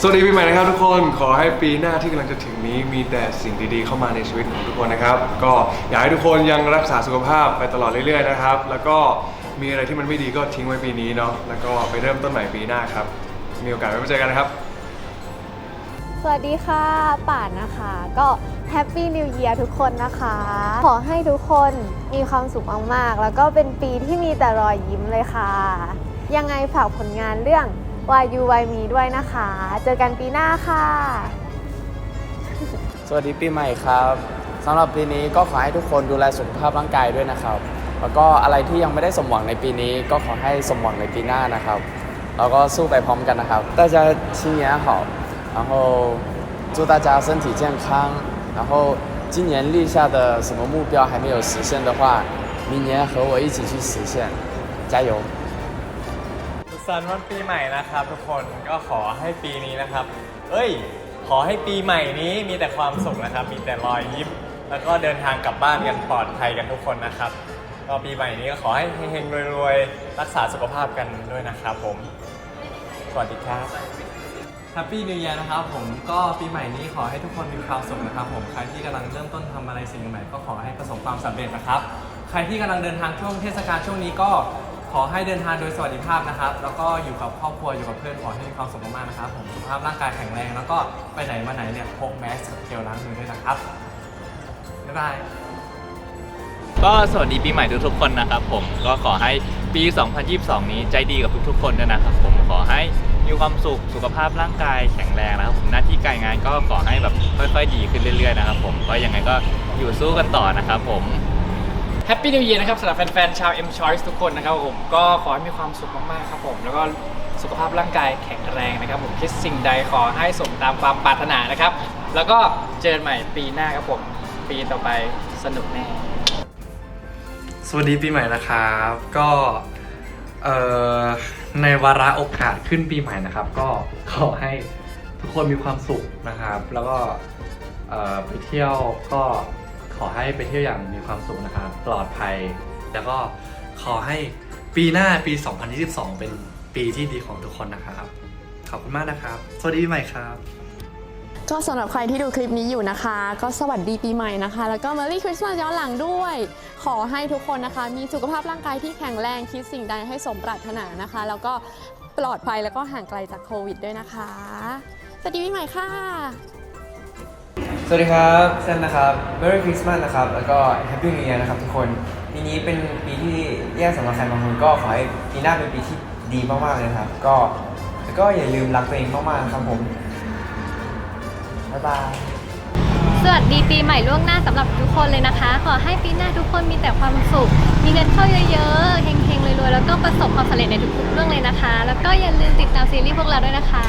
สวัสดีปีใหม่นะครับทุกคนขอให้ปีหน้าที่กำลังจะถึงนี้มีแต่สิ่งดีๆ เข้ามาในชีวิตของทุกคนนะครับ ก็อยากให้ทุกคนยังรักษาสุขภาพไปตลอดเรื่อยๆนะครับ แล้วก็มีอะไรที่มันไม่ดีก็ทิ้งไว้ปีนี้เนาะแล้วก็ไปเริ่มต้นใหม่ปีหน้าครับ มีโอกาสไว้เจอกันนะครับ สวัสดีค่ะป่านนะคะ ก็แฮปปี้นิว e ย r ทุกคนนะคะ ขอให้ทุกคนมีความสุขมากๆ แล้วก็เป็นปีที่มีแต่รอยยิ้มเลยค่ะ ยังไงฝากผลงานเรื่อง Why You Why Me ด้วยนะคะ เจอกันปีหน้าค่ะ สวัสดีปีใหม่ครับสำหรับปีนี้ก็ขอให้ทุกคนดูแลสุขภาพร่างกายด้วยนะครับ แล้วก็อะไรที่ยังไม่ได้สมหวังในปีนี้ ก็ขอให้สมหวังในปีหน้านะครับแล้วก็สู้ไปพร้อมกันนะครับ大家新年好然后祝大家身体健康然后今年立下的什么目标还没有实现的话明年和我一起去实现加油 สุขสันต์วันปีใหม่นะครับ ทุกคนก็ขอให้ปีนี้นะครับ เอ้ย ขอให้ปีใหม่นี้มีแต่ความสุขนะครับ มีแต่รอยยิ้ม แล้วก็เดินทางกลับบ้านกันปลอดภัยกันทุกคนนะครับก็ปีใหม่นี้ก็ขอให้เฮงๆรวยๆ รักษาสุขภาพกันด้วยนะครับผม สวัสดีครับแฮปปี้นิว e ย r นะครับผมก็ปีใหม่นี้ขอให้ทุกคนมีความสุขนะครับผมใครที่กำลังเริ่มต้นทำอะไรสิ่งใหม่ก็ขอให้ประสบความสำเร็จนะครับ ใครที่กำลังเดินทางช่วงเทศกาลช่วงนี้ก็ ขอให้เดินทางโดยสวัสดิภาพนะครับ แล้วก็อยู่กับครอบครัวอยู่กับเพื่อนขอให้มีความสุขมากๆนะครับ ผมสุขภาพร่างกายแข็งแรง แล้วก็ไปไหนมาไหนเนี่ยพกแมสกับเจลล้างมือด้วยนะครับบ๊ายบายก็สวัสดีปีใหม่ทุกๆคนนะครับ ผมก็ขอให้ปี 2022 นี้ใจดีกับทุกๆ คนด้วยนะครับ ผมขอให้มีความสุขสุขภาพร่างกายแข็งแรงนะครับผมหน้าที่การงานก็ขอให้แบบค่อย ๆ ดีขึ้นเรื่อยๆนะครับ ผมก็ยังไงก็อยู่สู้กันต่อนะครับ ผม แฮปปี้นิว e ย r นะครับสำหรับแฟนๆชาว M Choice ทุกคนนะครับผมก็ขอให้มีความสุขมากๆครับผม แล้วก็สุขภาพร่างกายแข็งแรงนะครับผมคิดสิ่งใดขอให้สมตามความปรารถนานะครับ แล้วก็เจอกันใหม่ปีหน้าครับผม ปีต่อไปสนุกแน่สวัสดีปีใหม่นะครับ ก็เอ่อในวาระโอกาสขึ้นปีใหม่นะครับ ก็ขอให้ทุกคนมีความสุขนะครับ แล้วก็เอ่อไปเที่ยวก็ ขอให้ไปเที่ยวอย่างมีความสุขนะครับปลอดภัย แล้วก็ขอให้ปีหน้าปี 2022 เป็นปีที่ดีของทุกคนนะครับ ขอบคุณมากนะครับ สวัสดีปีใหม่ครับ ก็สำหรับใครที่ดูคลิปนี้อยู่นะคะ ก็สวัสดีปีใหม่นะคะ แล้วก็ Merry Christmas ย้อนหลังด้วย ขอให้ทุกคนนะคะ มีสุขภาพร่างกายที่แข็งแรงคิดสิ่งใดให้สมปรารถนานะคะ แล้วก็ปลอดภัยแล้วก็ห่างไกลจากโควิดด้วยนะคะ สวัสดีปีใหม่ค่ะ สวัสดีครับเซนนะครับ Merry Christmas นะครับ แล้วก็ Happy New Year นะครับทุกคน ปีนี้เป็นปีที่แย่สำหรับใครบางคนก็ขอให้ปีหน้าเป็นปีที่ดีมากๆเลยครับ ก็แล้วก็อย่าลืมรักตัวเองมากๆนะครับผม บ๊ายบาย สวัสดีปีใหม่ล่วงหน้าสำหรับทุกคนเลยนะคะ ขอให้ปีหน้าทุกคนมีแต่ความสุข มีเงินเข้าเยอะๆเฮงๆรวยๆแล้วก็ประสบความสำเร็จในทุกๆเรื่องเลยนะคะ แล้วก็อย่าลืมติดตามซีรีส์พวกเราด้วยนะคะ